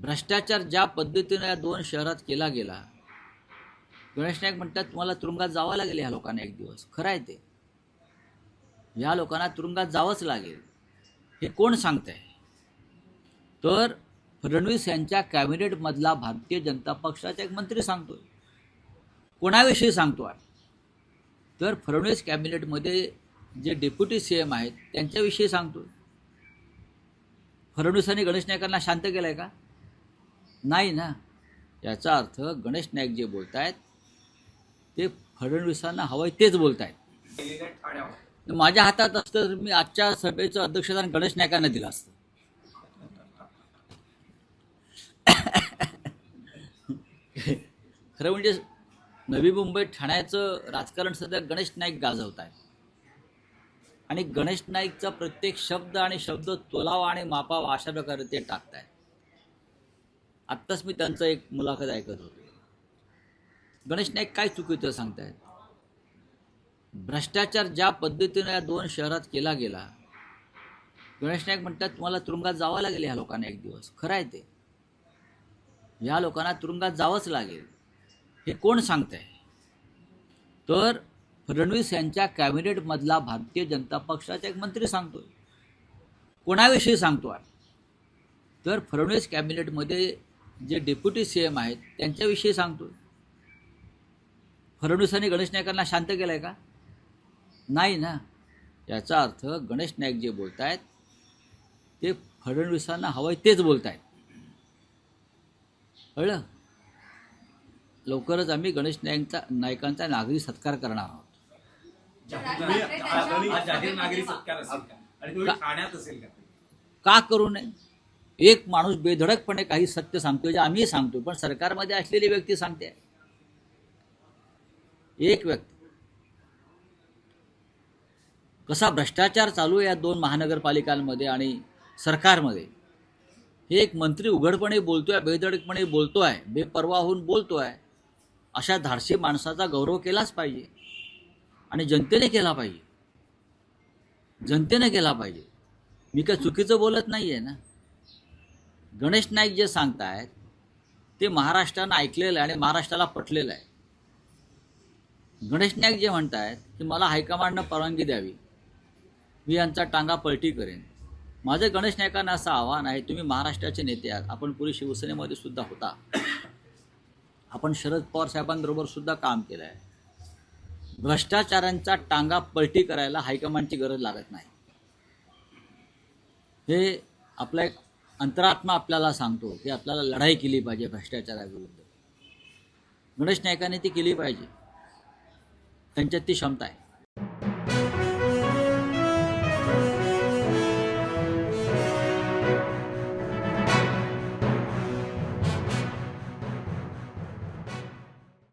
भ्रष्टाचार ज्या पद्धतीनं या दोन शहरात केला गेला गणेश नाईक म्हणतात तुम्हाला तुरुंगात जावं लागेल ह्या लोकांना एक दिवस. खरं आहे ते. या लोकांना तुरुंगात जावंच लागेल. हे कोण सांगत आहे तर फडणवीस यांच्या कॅबिनेटमधला भारतीय जनता पक्षाचा एक मंत्री सांगतोय. कोणाविषयी सांगतो आहे तर फडणवीस कॅबिनेटमध्ये जे डेप्युटी सी एम आहेत त्यांच्याविषयी सांगतोय. फडणवीसांनी गणेश नाईकांना शांत केलंय का? नाही ना. याचा अर्थ गणेश नाईक जे बोलत आहेत ते फडणवीसांना हवंय तेच बोलत आहेत माझ्या हातात असतं तर मी आजच्या सभेचं अध्यक्षस्थान गणेश नायकांना दिलं असतं. खरं म्हणजे नवी मुंबई ठाण्याचं राजकारण सध्या गणेश नाईक गाजवत आहे आणि गणेश नाईकचा प्रत्येक शब्द आणि शब्द तोलावा आणि मापावा अशा प्रकारे ते टाकत आहेत आत्ताच मी त्यांचं एक मुलाखत ऐकत होतो. गणेश नाईक काय चुकीचं सांगतायत? भ्रष्टाचार ज्या पद्धतीनं या दोन शहरात केला गेला गणेश नाईक म्हणतात तुम्हाला तुरुंगात जावं लागेल ह्या लोकांना एक दिवस. खरं आहे ते. या लोकांना तुरुंगात जावंच लागेल. हे कोण सांगतंय? तर फडणवीस यांच्या कॅबिनेटमधला भारतीय जनता पक्षाचा एक मंत्री सांगतोय. कोणाविषयी सांगतो आहे तर फडणवीस कॅबिनेटमध्ये जे डेप्युटी सी एम आहेत त्यांच्याविषयी सांगतोय. फडणवीसांनी गणेश नाईकांना शांत केलंय का? नाही ना. याचा अर्थ गणेश नाईक जे बोलत आहेत ते फडणवीसांना हवंय तेच बोलत आहेत कळलं? लवकरच आम्ही गणेश नाईकचा नाईकांचा नागरी सत्कार करणार आहोत. का करू नये? एक माणूस बेधडकपणे काही सत्य सांगतोय जे आम्ही सांगतो पण सरकारमध्ये असलेली व्यक्ती सांगते. एक व्यक्ती. कसा भ्रष्टाचार चालू आहे या दोन महानगरपालिकांमध्ये आणि सरकारमध्ये? हे एक मंत्री उघडपणे बोलतोय बेधडकपणे बोलतो आहे बेपर्वा होऊन बोलतोय अशा धाडसी माणसाचा गौरव केलाच पाहिजे. आणि जनतेने केला पाहिजे. जनतेने केला पाहिजे. मी काय चुकीचं बोलत नाही आहे ना? गणेश नाईक जे सांगतायत ते महाराष्ट्रानं ऐकलेलं आहे आणि महाराष्ट्राला पटलेलं आहे. गणेश नाईक जे म्हणतायत की मला हायकमांडनं परवानगी द्यावी मी यांचा टांगा पलटी करेन. माझं गणेश नायकांना असं आव्हान आहे तुम्ही महाराष्ट्राचे नेते आहात आपण पूर्वी शिवसेनेमध्ये सुद्धा होता. आपण शरद पवार साहेबांबरोबर सुद्धा काम केलं आहे भ्रष्टाचारांचा टांगा पलटी करायला हायकमांडची गरज लागत नाही. हे आपला एक अंतरात्मा आपल्याला सांगतो की आपल्याला लढाई केली पाहिजे भ्रष्टाचाराविरुद्ध. गणेश नायकाने ती केली पाहिजे. त्यांच्यात ती क्षमता आहे.